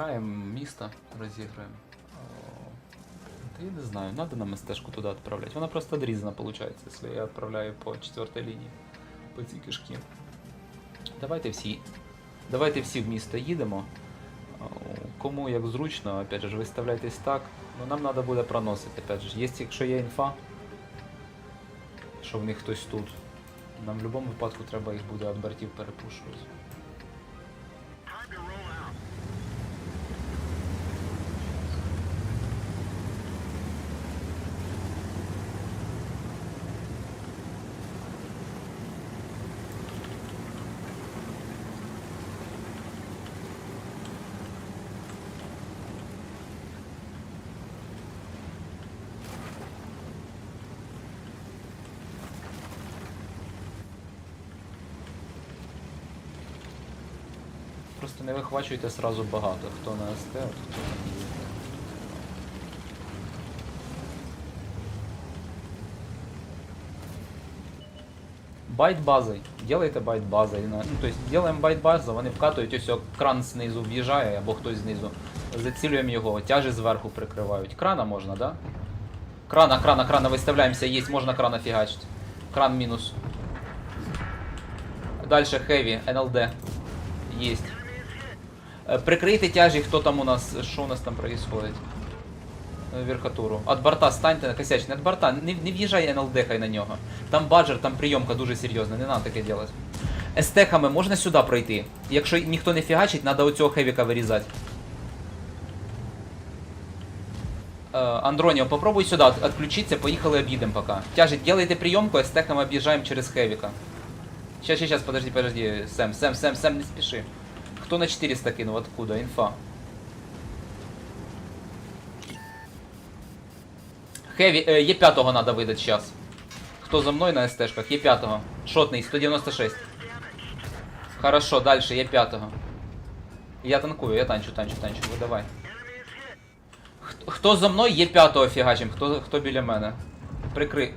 Граємо місто, розіграємо. Та я не знаю, надо нам СТ-шку туди відправляти. Вона просто одрізана, виходить, якщо я відправляю по четвертій лінії, по цій кишки. Давайте всі. Давайте всі в місто їдемо. Кому як зручно, опять же, виставляйтесь так. Ну нам треба буде проносити, опять же. Є, якщо є інфа, що в них хтось тут. Нам в будь-якому випадку треба їх буде від бортів перепушувати. Просто не вихвачуйте сразу багато, хто на СТ, а хто на Ні. Байт базой. Делайте байт базой. Ну, то есть делаем байт базу, вони вкатують, ось кран знизу в'їжджає, або хтось знизу. Зацілюємо його, тяжі зверху прикривають. Крана можна, да? Крана, крана, крана, виставляємося, є, можна крана фігачити. Кран мінус. Дальше хеві, НЛД. Есть. Э, Прикрийте тяжі, хто там у нас, що у нас там происходит. Э, Верхотуру. От борта станьте на косячні. От борта, не, не в'їжджай НЛД хай на нього. Там баджер, там прийомка дуже серйозна, не треба таке робити. Естехами можна сюди пройти. Якщо ніхто не фігачить, треба оцього хевіка вирізати. Э, Андроніо, попробуй сюди от- отключиться, поїхали об'їдемо поки. Тяжить, делайте прийомку, естехами об'їжджаємо через хевіка. Сейчас, сейчас, сейчас, подожди, подожди, Сэм, Сэм, Сэм, Сэм, не спеши. Кто на 400 кинул? Откуда? Инфа. Хеві, е, є п'ятого надо видати сейчас. Хто за мною на СТшках? Є п'ятого. Шотний, 196. Хорошо, дальше, є п'ятого. Я танкую, я танчу, танчу, танчу, видавай. Хто, хто за мною є п'ятого фігачим, хто, хто біля мене? Прикрий.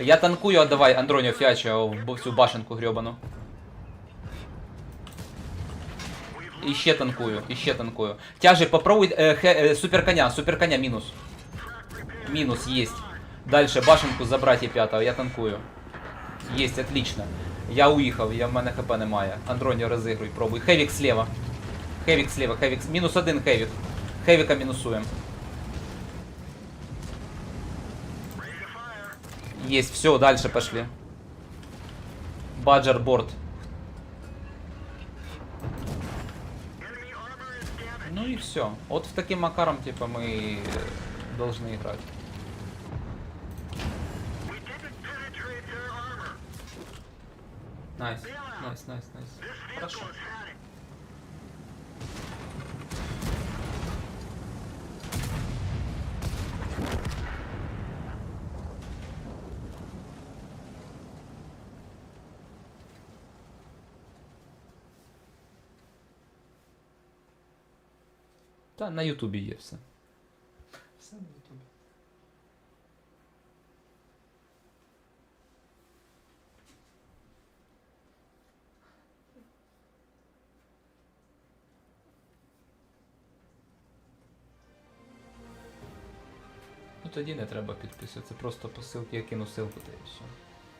Я танкую, а давай, Андроніо фіачо в цю башенку грьобану. І ще танкую, і ще танкую. Тяжи, попробуй е, е, супер коня, супер коня мінус. Мінус, есть. Дальше башенку забрать є п'ятого, я танкую. Есть, отлично. Я уїхав, я в мене хп немає. Андроніо розігруй, пробуй. Хевік слева. Хевік слева, хевік. Мінус один хевік. Хевіка мінусуємо. Есть, все, дальше пошли. Баджер борт. Все. Вот в таким макаром, типа, мы должны играть. Найс, найс, найс, найс. Хорошо. Та на Ютубі є все. Все на Ютубі. Ну тоді не треба підписуватися, просто посилки, я кину ссылку та і все.